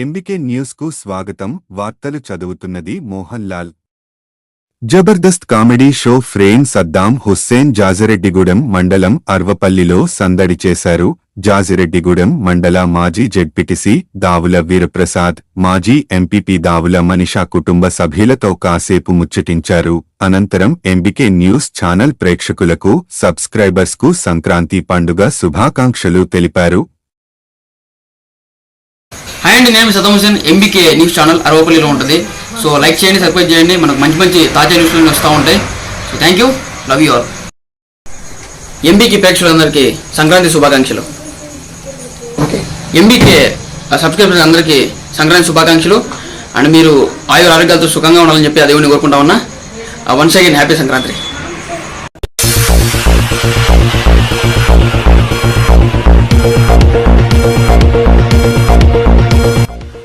MBK న్యూస్కు స్వాగతం. వార్తలు చదువుతున్నది Mohan Lal Jabardasth comedy show frame Saddam Hussain Jajireddigudem mandal అర్వపల్లిలో సందడి చేశారు. జాజిరెడ్డిగూడెం మండల మాజీ జెడ్పిటిసి దావుల వీరప్రసాద్ మాజీ ఎంపీపీ దావుల మనిషా కుటుంబ సభ్యులతో కాసేపు ముచ్చటించారు. అనంతరం ఎంబికే న్యూస్ ఛానల్ ప్రేక్షకులకు సబ్స్క్రైబర్స్కు సంక్రాంతి పండుగ శుభాకాంక్షలు తెలిపారు. అండ్ నేను Saddam Hussain MBK news channel అరవపల్లిలో ఉంటుంది. సో లైక్ చేయండి సబ్స్క్రైబ్ చేయండి. మనకు మంచి మంచి తాజా న్యూస్లు వస్తూ ఉంటాయి. So thank you. Love you all. MBK ప్రేక్షకులందరికీ సంక్రాంతి శుభాకాంక్షలు. ఎంబీకే సబ్స్క్రైబర్స్ అందరికీ సంక్రాంతి శుభాకాంక్షలు. అండ్ మీరు ఆయుర ఆరోగ్యాలతో సుఖంగా ఉండాలని చెప్పి ఆ దేవుని కోరుకుంటా ఉన్నా. Once again happy Sankranti.